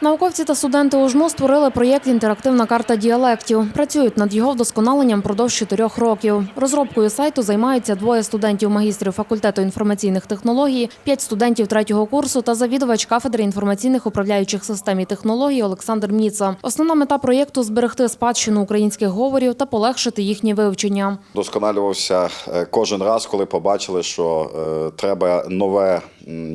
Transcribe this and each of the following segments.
Науковці та студенти УЖНУ створили проєкт Інтерактивна карта діалектів. Працюють над його вдосконаленням впродовж чотирьох років. Розробкою сайту займаються двоє студентів магістрів факультету інформаційних технологій, п'ять студентів третього курсу та завідувач кафедри інформаційних управляючих систем і технологій Олександр Міца. Основна мета проєкту зберегти спадщину українських говорів та полегшити їхнє вивчення. Досконалювався е, кожен раз, коли побачили, що е, треба нове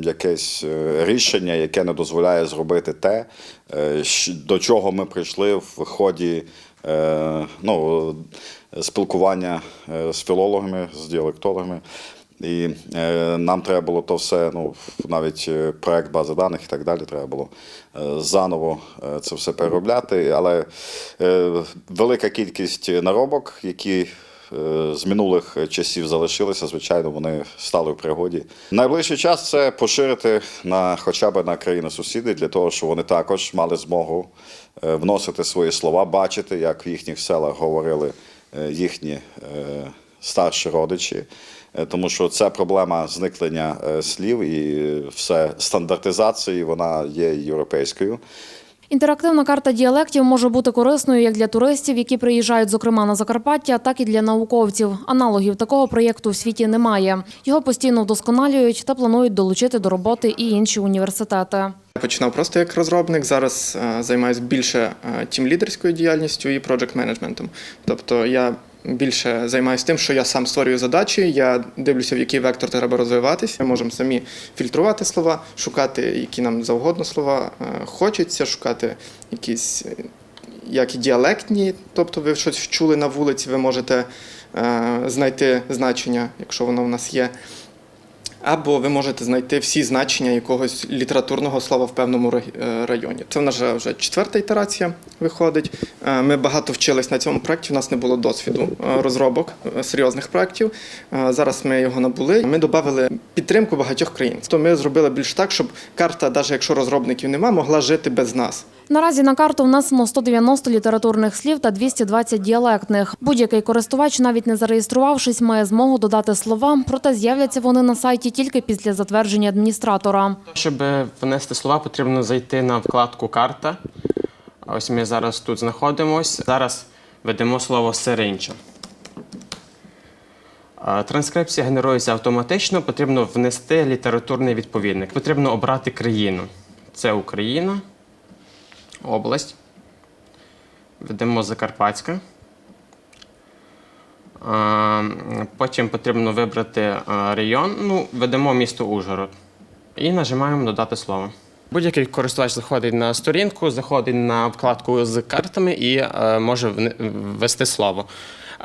якесь е, рішення, яке не дозволяє зробити те, е, до чого ми прийшли в ході е, ну, спілкування е, з філологами, з діалектологами. І нам треба було то все, ну навіть проект бази даних і так далі, треба було заново це все переробляти. Але велика кількість наробок, які з минулих часів залишилися, звичайно, вони стали в пригоді. Найближчий час це поширити на хоча б на країни сусіди, для того, щоб вони також мали змогу е, вносити свої слова, бачити, як в їхніх селах говорили е, їхні е, старші родичі. Е, Тому що це проблема зникнення е, слів і все стандартизації, вона є європейською. Інтерактивна карта діалектів може бути корисною як для туристів, які приїжджають, зокрема на Закарпаття, так і для науковців. Аналогів такого проєкту в світі немає. Його постійно вдосконалюють та планують долучити до роботи і інші університети. Я починав просто як розробник. Зараз е, займаюся більше е, тімлідерською діяльністю і проджект менеджментом. Тобто я більше займаюся тим, що я сам створюю задачі, я дивлюся, в який вектор треба розвиватися. Ми можемо самі фільтрувати слова, шукати, які нам завгодно слова е, хочеться, шукати якісь е, як і діалектні, тобто ви щось чули на вулиці, ви можете е, знайти значення, якщо воно в нас є. Або ви можете знайти всі значення якогось літературного слова в певному е, районі. Це в нас вже- четверта ітерація виходить. Е, Ми багато вчились на цьому проєкті. У нас не було досвіду е, розробок серйозних проєктів. Зараз ми його набули. Ми додали підтримку багатьох країн. То ми зробили більш так, щоб карта, навіть якщо розробників нема, могла жити без нас. Наразі на карту внесено 190 літературних слів та 220 діалектних. Будь-який користувач, навіть не зареєструвавшись, має змогу додати слова, проте з'являться вони на сайті тільки після затвердження адміністратора. Щоб внести слова, потрібно зайти на вкладку Карта. Ось ми зараз тут знаходимося. Зараз ведемо слово сиринча. Транскрипція генерується автоматично, потрібно внести літературний відповідник. Потрібно обрати країну. Це Україна, область. Ведемо Закарпатська. Е, Потім потрібно вибрати е, район. Ну, ведемо місто Ужгород. І нажимаємо додати слово. Будь-який користувач заходить на сторінку, заходить на вкладку з картами і е, може ввести слово.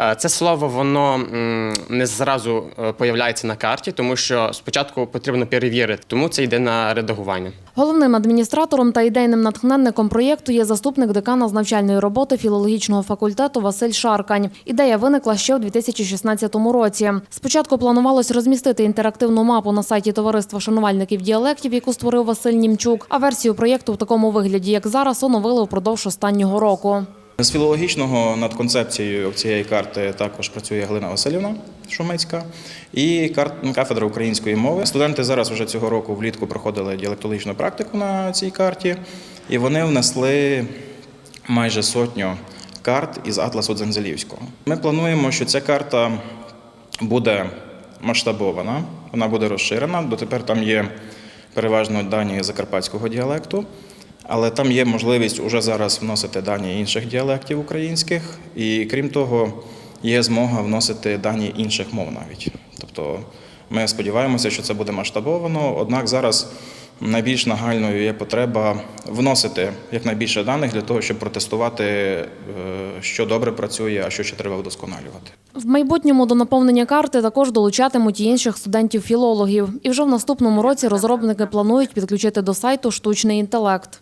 Е, Це слово воно не зразу е, появляється на карті, тому що спочатку потрібно перевірити, тому це йде на редагування. Головним адміністратором та ідейним натхненником проєкту є заступник декана з навчальної роботи філологічного факультету Василь Шаркань. Ідея виникла ще у 2016 році. Спочатку планувалось розмістити інтерактивну мапу на сайті товариства шанувальників діалектів, яку створив Василь Німчук. А версію проєкту в такому вигляді, як зараз, оновили впродовж останнього року. З філологічного над концепцією цієї карти також працює Галина Васильівна Шумицька і кафедра української мови. Студенти зараз вже цього року влітку проходили діалектологічну практику на цій карті, і вони внесли майже сотню карт із Атласу Дзензелівського. Ми плануємо, що ця карта буде масштабована, вона буде розширена. Дотепер там є переважно дані закарпатського діалекту. Але там є можливість уже зараз вносити дані інших діалектів українських, і крім того, є змога вносити дані інших мов навіть. Тобто ми сподіваємося, що це буде масштабовано. Однак зараз найбільш нагальною є потреба вносити якнайбільше даних для того, щоб протестувати, е, що добре працює, а що ще треба вдосконалювати. В майбутньому до наповнення карти також долучатимуть і інших студентів-філологів. І вже в наступному році розробники планують підключити до сайту штучний інтелект.